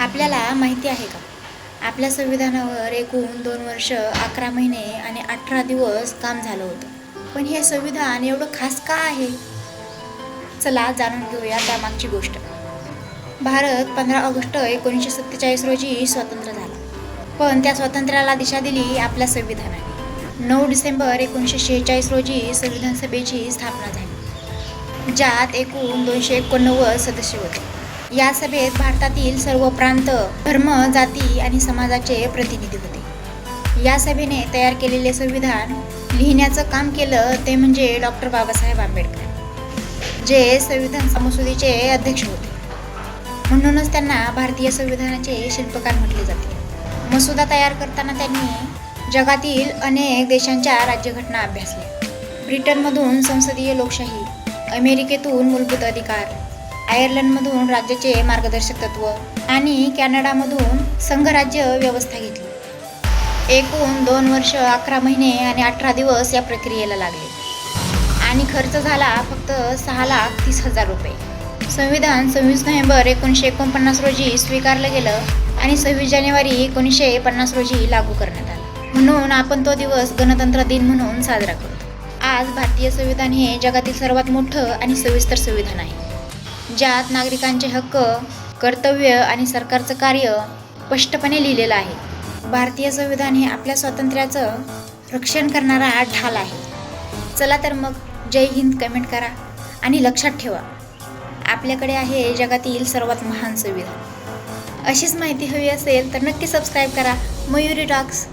आपल्याला माहिती आहे का? आपल्या संविधानावर एकूण दोन वर्ष अकरा महिने आणि अठरा दिवस काम झालं होतं. पण हे संविधान एवढं खास का आहे? चला जाणून घेऊया त्यामागची गोष्ट. भारत पंधरा ऑगस्ट एकोणीसशे सत्तेचाळीस रोजी स्वतंत्र झाला. पण त्या स्वातंत्र्याला दिशा दिली आपल्या संविधानाने. नऊ डिसेंबर एकोणीसशे शेहेचाळीस रोजी संविधान सभेची स्थापना झाली ज्यात एकूण दोनशे एकोणनव्वद सदस्य होते. या सभेत भारतातील सर्व प्रांत धर्म जाती आणि समाजाचे प्रतिनिधी होते. या सभेने तयार केलेले संविधान लिहिण्याचं काम केलं ते म्हणजे डॉक्टर बाबासाहेब आंबेडकर जे संविधान समसुदीचे अध्यक्ष होते. म्हणूनच त्यांना भारतीय संविधानाचे शिल्पकार म्हटले जाते. मसुदा तयार करताना त्यांनी जगातील अनेक देशांच्या राज्यघटना अभ्यासल्या. ब्रिटनमधून संसदीय लोकशाही अमेरिकेतून मूलभूत अधिकार आयर्लंडमधून राज्याचे मार्गदर्शक तत्व आणि कॅनडामधून संघराज्य व्यवस्था घेतली. एकूण दोन वर्ष अकरा महिने आणि अठरा दिवस या प्रक्रियेला लागले. आणि खर्च झाला फक्त सहा लाख तीस हजार रुपये. संविधान सव्वीस नोव्हेंबर एकोणीसशे एकोणपन्नास रोजी स्वीकारलं गेलं आणि सव्वीस जानेवारी एकोणीसशे पन्नास रोजी लागू करण्यात आलं. म्हणून आपण तो दिवस गणतंत्र दिन म्हणून साजरा करतो. आज भारतीय संविधान हे जगातील सर्वात मोठं आणि सविस्तर संविधान आहे. ज्यात नागरिकांचे हक्क कर्तव्य आणि सरकारचं कार्य स्पष्टपणे लिहिलेलं आहे. भारतीय संविधान हे आपल्या स्वातंत्र्याचं रक्षण करणारा ढाल आहे. चला तर मग जय हिंद कमेंट करा आणि लक्षात ठेवा. आपल्याकडे आहे जगातील सर्वात महान संविधान. अशीच माहिती हवी असेल तर नक्की सबस्क्राईब करा. मयुरी टॉक्स